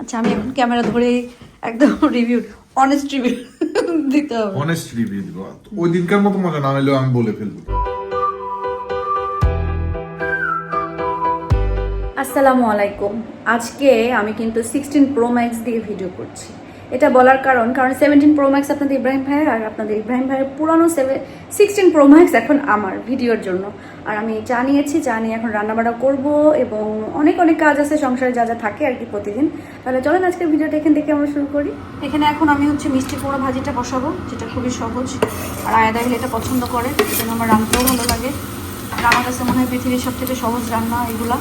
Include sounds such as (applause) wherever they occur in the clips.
আচ্ছা আমি এখন ক্যামেরা ধরে একদম রিভিউ অনেস্ট রিভিউ দিতে হবে। অনেস্ট রিভিউ দিব। ওই দিনকার মতো মজা না নিলেও আমি বলে ফেলব। আসসালামু আলাইকুম। আজকে আমি কিন্তু সিক্সটিন প্রো ম্যাক্স দিয়ে ভিডিও করছি। এটা বলার কারণ কারণ সেভেন্টিন প্রো ম্যাক্স আপনাদের ইব্রাহিম ভাই আর আপনাদের ইব্রাহিম ভাইয়ের পুরানো সেভেন সিক্সটিন প্রো ম্যাক্স এখন আমার ভিডিওর জন্য। আর আমি চা নিয়েছি চা নিয়ে এখন রান্নাবাড়া করব এবং অনেক অনেক কাজ আছে, সংসারে যা যা থাকে আর কি প্রতিদিন। তাহলে চলেন আজকের ভিডিওটা এখান থেকে আমরা শুরু করি। এখানে এখন আমি হচ্ছে মিষ্টি পোড়া ভাজিটা বসাবো, যেটা খুবই সহজ। আর আয়াদা হিল এটা পছন্দ করে এই আমার রান্নাতেও ভালো লাগে। আমার কাছে মনে হয় পৃথিবীর সবথেকে সহজ রান্না এগুলা।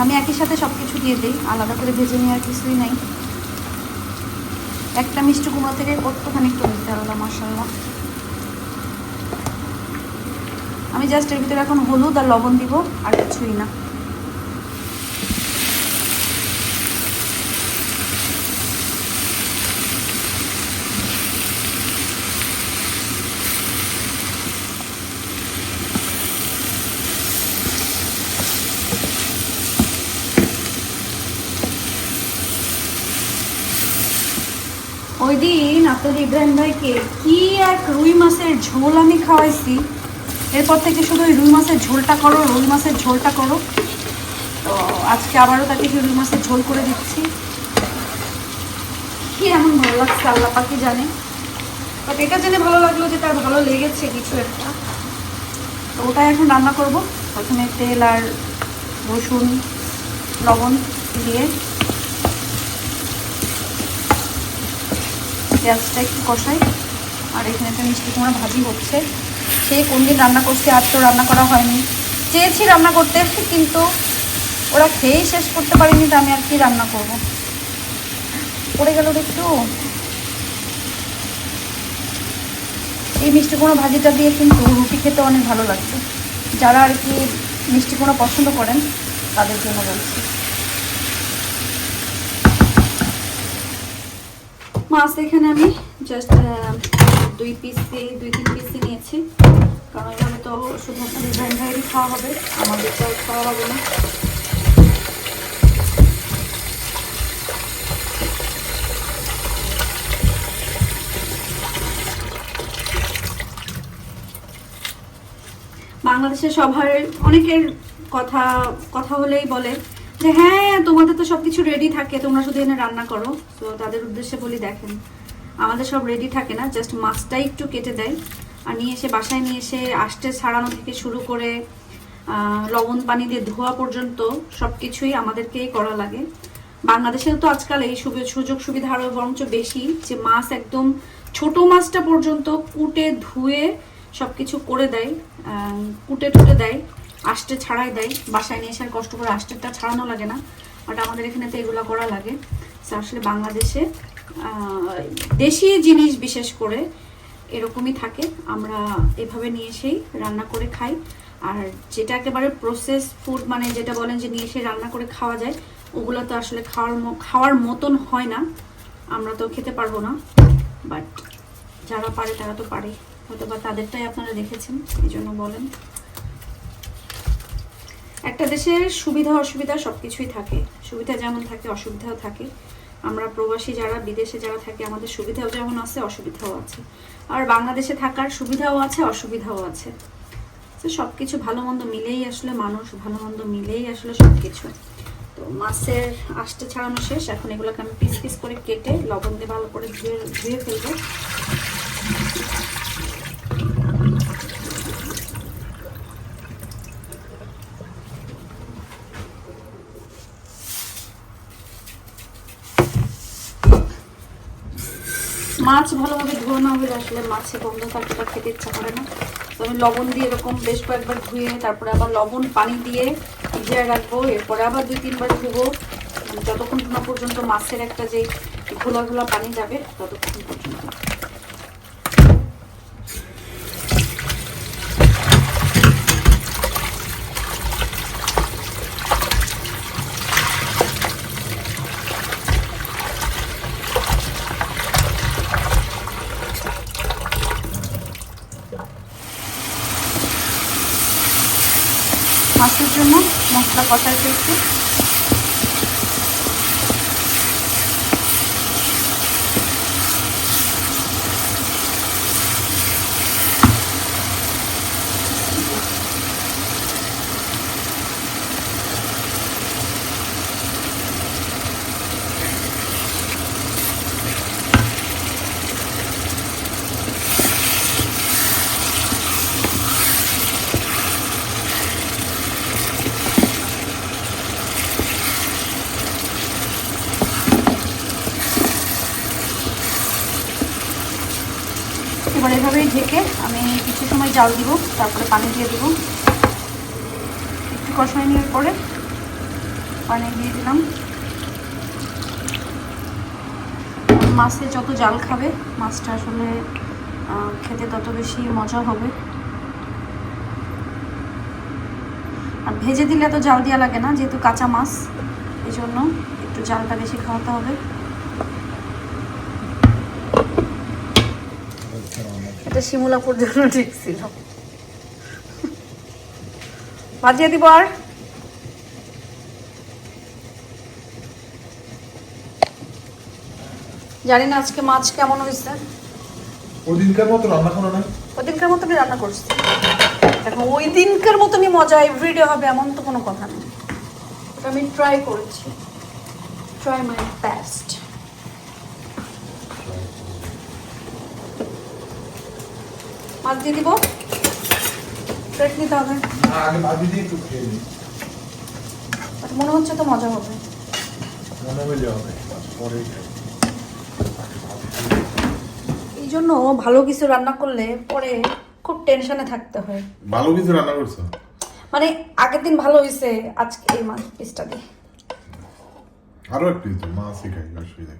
আমি একই সাথে সব কিছু দিয়ে দিই, আলাদা করে ভেজে নেওয়ার কিছুই নাই। একটা মিষ্টি কুমড়ো থেকে কতখানি একটু নিতে হলো মাসাল্লাহ আমি জাস্ট এর ভিতরে এখন হলুদ আর লবণ দিব, আর কিছুই না। ওই দিন আপনাদের ইব্রাহিম ভাইকে কি এক রুই মাছের ঝোল আমি খাওয়াইছি। এরপর থেকে শুধু ওই রুই মাছের ঝোলটা করো, রুই মাছের ঝোলটা করো। তো আজকে আবারও তাকে রুই মাছের ঝোল করে দিচ্ছি। কি এমন ভালো লাগছে, আল্লাহ পাখি জানে। বাট এটা জেনে ভালো লাগল যে তার ভালো লেগেছে কিছু একটা। তো ওটা এখন রান্না করব। প্রথমে তেল আর রসুন, লবণ দিয়ে পেঁয়াজটা একটু কষাই। আর এখানে একটা মিষ্টি কুমড়া ভাজি হচ্ছে। সে কোন দিন রান্না করছে, আজ তো রান্না করা হয়নি। চেয়েছি রান্না করতে, কিন্তু ওরা খেয়েই শেষ করতে পারেনি, তো আমি আর কি রান্না করব? পড়ে গেল একটু। এই মিষ্টি কুমড়ো ভাজিটা দিয়ে কিন্তু রুটি খেতে অনেক ভালো লাগছে। যারা আর কি মিষ্টি কুমড়ো পছন্দ করেন, তাদের জন্য বলছি। মাছ এখানে আমি জাস্ট দুই পিস দুই, তিন পিস নিয়েছি। কারণ এখানে তো শুধু ইব্রাহিম ভাইয়েরই খাওয়া হবে, আমাদের তো খাওয়া হবে না। বাংলাদেশে সবার অনেকের কথা কথা হলেই বলে যে হ্যাঁ তোমাদের তো সবকিছু রেডি থাকে, তোমরা শুধু এনে রান্না করো। তো তাদের উদ্দেশ্যে বলি, দেখেন, আমাদের সব রেডি থাকে না জাস্ট মাছটাই একটু কেটে দেয়। আর নিয়ে এসে, বাসায় নিয়ে এসে, আষ্টে ছাড়ানো থেকে শুরু করে লবণ পানি দিয়ে ধোয়া পর্যন্ত সব কিছুই আমাদেরকেই করা লাগে। বাংলাদেশেও তো আজকাল এই সুযোগ সুবিধা আরও বরঞ্চ বেশি, যে মাছ একদম ছোট মাছটা পর্যন্ত কুটে ধুয়ে সব কিছু করে দেয় কুটে টুটে দেয়। আষ্টে ছাড়াই দেয়, বাসায় নিয়ে এসে কষ্ট করে আষ্টেরটা ছাড়ানো লাগে না। বাট আমাদের এখানে তো এগুলো করা লাগে। আসলে বাংলাদেশে দেশি জিনিস বিশেষ করে এরকমই থাকে। আমরা এভাবে নিয়ে এসেই রান্না করে খাই। আর যেটা একেবারে প্রসেস ফুড মানে যেটা বলেন যে নিয়ে এসে রান্না করে খাওয়া যায়, ওগুলো তো আসলে খাওয়ার খাওয়ার মতন হয় না। আমরা তো খেতে পারব না। বাট যারা পারে, তারা তো পারে। হয়তো বা তাদেরটাই আপনারা দেখেছেন, এই জন্য বলেন। একটা দেশের সুবিধা, অসুবিধা সব কিছুই থাকে। সুবিধা যেমন থাকে, অসুবিধাও থাকে। আমরা প্রবাসী যারা, বিদেশে যারা থাকে, আমাদের সুবিধাও যেমন আছে, অসুবিধাও আছে। আর বাংলাদেশে থাকার সুবিধাও আছে, অসুবিধাও আছে। তো সব কিছু ভালো মন্দ মিলেই আসলে মানুষ, ভালো মন্দ মিলেই আসলে সব কিছু তো মাছের আষ্টে ছাড়ানো শেষ। এখন এগুলোকে আমি পিস পিস করে কেটে লবণ দিয়ে ভালো করে ধুয়ে ধুয়ে ফেলব। মাছ ভালোভাবে ধোয়া না হলে আসলে মাছে গন্ধ থাকে বা খেতে ইচ্ছা করে না। তো আমি লবণ দিয়ে এরকম বেশ কয়েকবার ধুয়ে তারপরে আবার লবণ, পানি দিয়ে ভিজিয়ে রাখব। এরপরে আবার দুই, তিনবার ধুবো। যতক্ষণ না পর্যন্ত মাছের একটা যে ঘোলা ঘোলা পানি যাবে, ততক্ষণ পর্যন্ত মাছের জন্য মশলা কষাই ফেলছি এবার ঢেকে আমি কিছু সময় জাল দিব, তারপরে পানি দিয়ে দিব। একটু কষাই নেওয়ার পরে পানি দিয়ে দিলাম। মাছে যত জাল খাবে, মাছটা আসলে খেতে তত বেশি মজা হবে। আর ভেজে দিলে এত জাল দেওয়া লাগে না, যেহেতু কাঁচা মাছ এই জন্য একটু জালটা বেশি খাওয়াতে হবে। এটা শিমুলাপুর জন্য ঠিক ছিল। বাজিয়ে দিব আর? জানি না আজকে মাছ কেমন হয়েছে। ওই দিনকার মতো রান্না করা নাই ওই দিনকার মতনই রান্না করছি। দেখো ওই দিনকার মতনই মজা এভরিডে হবে এমন তো কোনো কথা নেই আমি ট্রাই করেছি। ট্রাই মাই বেস্ট মাছ দিয়ে দিব। প্লেট নিতে হবে। একটু মনে হচ্ছে তো মজা হবে। এই জন্য ভালো কিছু রান্না করলে পরে খুব টেনশনে থাকতে হয়। ভালো কিছু রান্না করছ? মানে আগের দিন ভালো হয়েছে আজকে এই মাছ পিসটা দিয়ে আরও এক পিস মাছই খাই অসুবিধা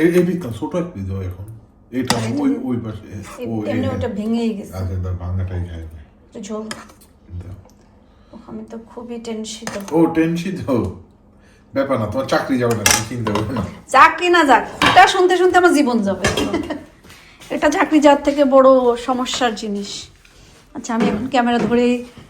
এই এই পিসটা ছোট এক পিস এখন। এটা ওই ওই পাশে এমনি ওটা ভেঙেই গেছে। আচ্ছা ভাঙাটাই খাই একটু ঝোল আমি তো খুবই টেনশিত ও টেনশন তো ব্যাপার না তোমার চাকরি যাবে না তুমি চিন্তা না। কি না যাক এটা শুনতে শুনতে আমার জীবন যাবে। এটা চাকরি যাওয়ার থেকে বড় সমস্যার জিনিস। আচ্ছা আমি এখন ক্যামেরা ধরে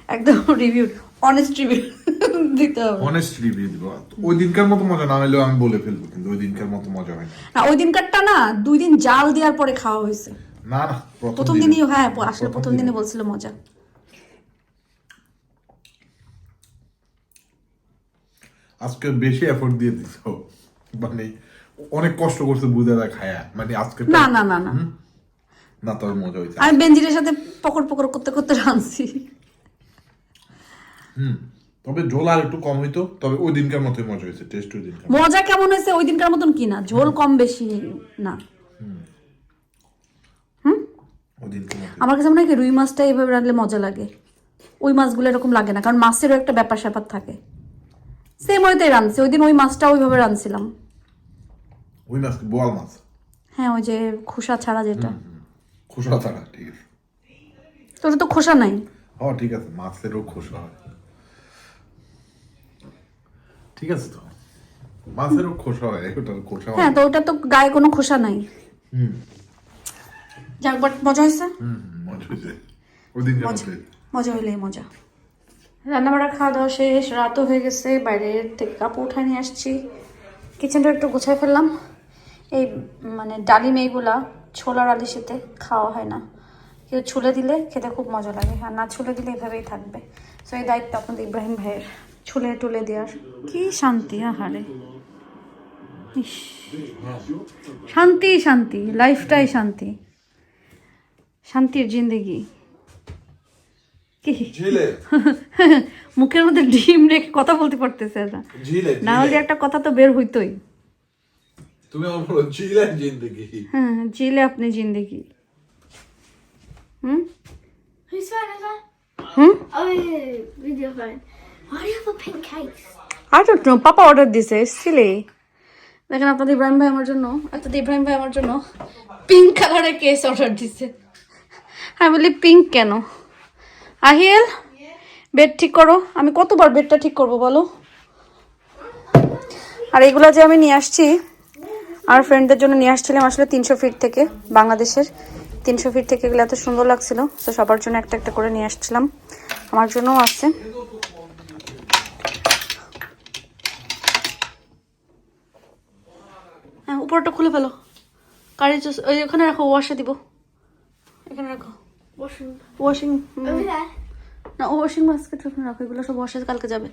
একদম (laughs) রিভিউ অনেস্ট রিভিউ (laughs) দিতে হবে। অনেস্ট রিভিউ দিব। ওই দিনকার মতো মজা না হলেও আমি বলে ফেলব কিন্তু ওই দিনকার মতো মজা হয়। না ওই দিনকারটা না দুই দিন জাল দেওয়ার পরে খাওয়া হয়েছে। না না প্রথম দিনই হ্যাঁ আসলে প্রথম দিনে। বলছিল মজা। আজকে বেশি এফোর্ট দিয়ে দিছ। মানে অনেক কষ্ট করছে বুঝে দেয় খায়া। মানে আজকে না না না না। না তবে মজা হয়েছে আমি বেঞ্জিরের সাথে পকড় পকড় করতে করতে রাঁধছি। হুম। তবে ঝোল আর একটু কম হইতো তবে ওই দিনকার মতোই মজা হয়েছে টেস্ট ওই দিনকার মজা কেমন হয়েছে ওই দিনকার মতন কি না? ঝোল কম বেশি না। ওই দিনকার মতো আমার কাছে মনে হয় কি রুই মাছটা এইভাবে মজা লাগে। ওই মাছগুলো এরকম লাগে না কারণ মাছেরও একটা ব্যাপার স্যাপার থাকে। সেম ওইটাই রাঁধছি ওই দিন ওই মাছটা ওইভাবে রাঁধছিলাম। ওই মাছ কি বোয়াল মাছ? হ্যাঁ ওই যে খোসা ছাড়া যেটা। খোসা ছাড়া ঠিক আছে। তো ওটা তো খোসা নাই। ও ঠিক আছে মাছেরও খোসা হয়। ঠিক আছে তো? মাছেরও খোসা হয় ওটার খোসা হ্যাঁ। তো ওটা তো গায়ে কোনো খোসা নাই। হুম। যাক বাট মজা হয়েছে? হুম মজা হয়েছে। ওই দিনকার মজা হইলেই মজা। রান্নাবাড়া খাওয়া দাওয়া শেষ রাতও হয়ে গেছে বাইরের থেকে কাপড় উঠায় নিয়ে আসছি। কিচেনটা একটু গুছাই ফেললাম। এই মানে ডালিম এইগুলা ছোলার আলির সাথে খাওয়া হয় না। কেউ ছুলে দিলে খেতে খুব মজা লাগে আর না ছুলে দিলে এভাবেই থাকবে। সো এই দায়িত্ব আপনাদের ইব্রাহিম ভাইয়ের। ছুলে টুলে দেওয়ার। কি শান্তি আহারে। ইস, শান্তি শান্তি লাইফটাই শান্তি। শান্তির জিন্দেগি। (laughs) মুখের মধ্যে ডিম রেখে কথা বলতে পারতেছে না। হলে একটা কথা তো বের হইতোই। তুমি আমার বলো জিন্দগি? হ্যাঁ জিলে আপনি জিন্দেগি। হুম? হুম? video phone. Why do you have a pink case? আর তো পাপা অর্ডার দিছে সিলে দেখেন আপনাদের ইব্রাহিম ভাই আমার জন্য আপনাদের ইব্রাহিম ভাই আমার জন্য পিঙ্ক কালারের কেস অর্ডার দিছে। আমি বলি পিঙ্ক কেন? আহিল বেড ঠিক করো। আমি কতবার বেডটা ঠিক করব বলো? আর এগুলা যে আমি নিয়ে আসছি আর ফ্রেন্ডদের জন্য নিয়ে আসছিলাম আসলে তিনশো ফিট থেকে বাংলাদেশের তিনশো ফিট থেকে এগুলো এত সুন্দর লাগছিল। তো সবার জন্য একটা একটা করে নিয়ে আসছিলাম। আমার জন্যও আছে। উপরটা খুলে ফেলো। কারি ওই ওখানে রাখো ওয়াশে দিব। এখানে রাখো. ওয়াশিং Over না ওয়াশিং বাস্কেট ওখানে রাখো এগুলো সব ওয়াশে কালকে যাবে।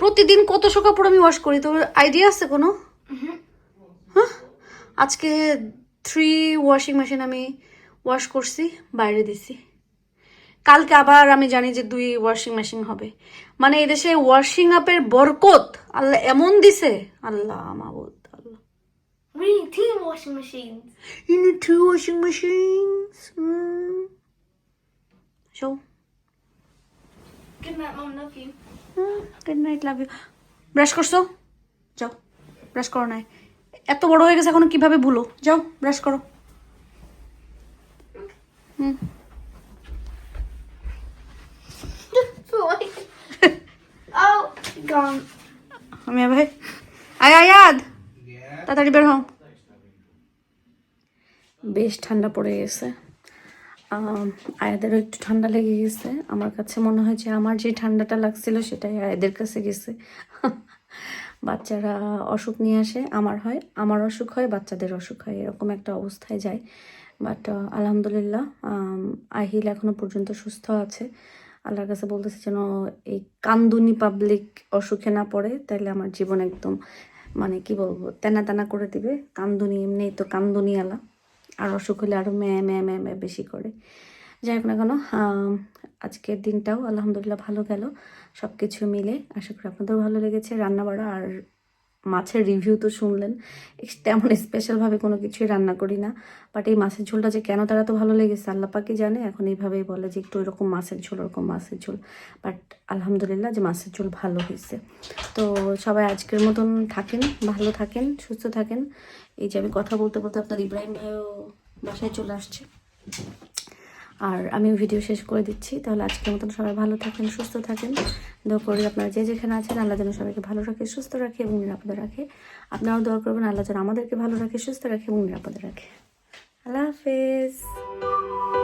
প্রতিদিন কত শো কাপড় আমি ওয়াশ করি? তো আইডিয়া আছে কোনো? হ্যাঁ? আজকে থ্রি ওয়াশিং মেশিন আমি ওয়াশ করছি বাইরে দিছি। কালকে আবার আমি জানি যে দুই ওয়াশিং মেশিন হবে। মানে এদেশে ওয়াশিং আপের বরকত আল্লাহ এমন দিছে আল্লাহ মাবুদ। We need two washing machines. You need two washing machines. Mm. So, Good night, Mum. Love you. Good night love you brush করছ যাও ব্রাশ করো নাই এত বড় হয়ে গেছে এখনও কীভাবে ভুলো যাও ব্রাশ করো হুম oh, gone. আমি ভাই আয় আয়াদ তাড়াতাড়ি বের হও বেশ ঠান্ডা পড়ে গেছে। আয়াদেরও একটু ঠান্ডা লেগে গেছে। আমার কাছে মনে হয় যে আমার যে ঠান্ডাটা লাগছিল সেটাই আয়াদের কাছে গেছে। (laughs) বাচ্চারা অসুখ নিয়ে আসে, আমার হয়, আমার অসুখ হয়, বাচ্চাদের অসুখ হয়, এরকম একটা অবস্থায় যায়। বাট আলহামদুলিল্লাহ আহিল এখনও পর্যন্ত সুস্থ আছে। আল্লাহর কাছে বলতেছে যেন এই কান্দুনি পাবলিক অসুখে না পড়ে, তাইলে আমার জীবন একদম মানে কি বলব, তেনা তেনা করে দিবে। কান্দুনি এমনি তো কান্দুনি আলা আর অসুখ হলে আরও ম্যা ম্যা ম্যা ম্যা বেশি করে। যাই হোক না কেন আজকের দিনটাও আলহামদুলিল্লাহ ভালো গেল। সব কিছু মিলে আশা করি আপনাদেরও ভালো লেগেছে। রান্না বাড়া আর মাছের রিভিউ তো শুনলেন। তেমন স্পেশালভাবে কোনো কিছুই রান্না করি না। বাট এই মাছের ঝোলটা যে কেন তারা তো ভালো লেগেছে, আল্লাহ পাকি জানে। এখন এইভাবেই বলে যে একটু এরকম মাছের ঝোল, ওরকম মাছের ঝোল। বাট আলহামদুলিল্লাহ যে মাছের ঝোল ভালো হয়েছে। তো সবাই আজকের মতন থাকেন, ভালো থাকেন, সুস্থ থাকেন। এই যে আমি কথা বলতে বলতে আপনার ইব্রাহিম ভাইও বাসায় চলে আসছে। আর আমি ভিডিও শেষ করে দিচ্ছি। তাহলে আজকের মতন সবাই ভালো থাকেন, সুস্থ থাকেন। দোয়া করি আপনারা যে যেখানে আছেন, আল্লাহ যেন সবাইকে ভালো রাখে, সুস্থ রাখে এবং নিরাপদে রাখে। আপনারাও দোয়া করবেন, আল্লাহ যেন আমাদেরকে ভালো রাখে, সুস্থ রাখে এবং নিরাপদে রাখে। আল্লাহ হাফেজ।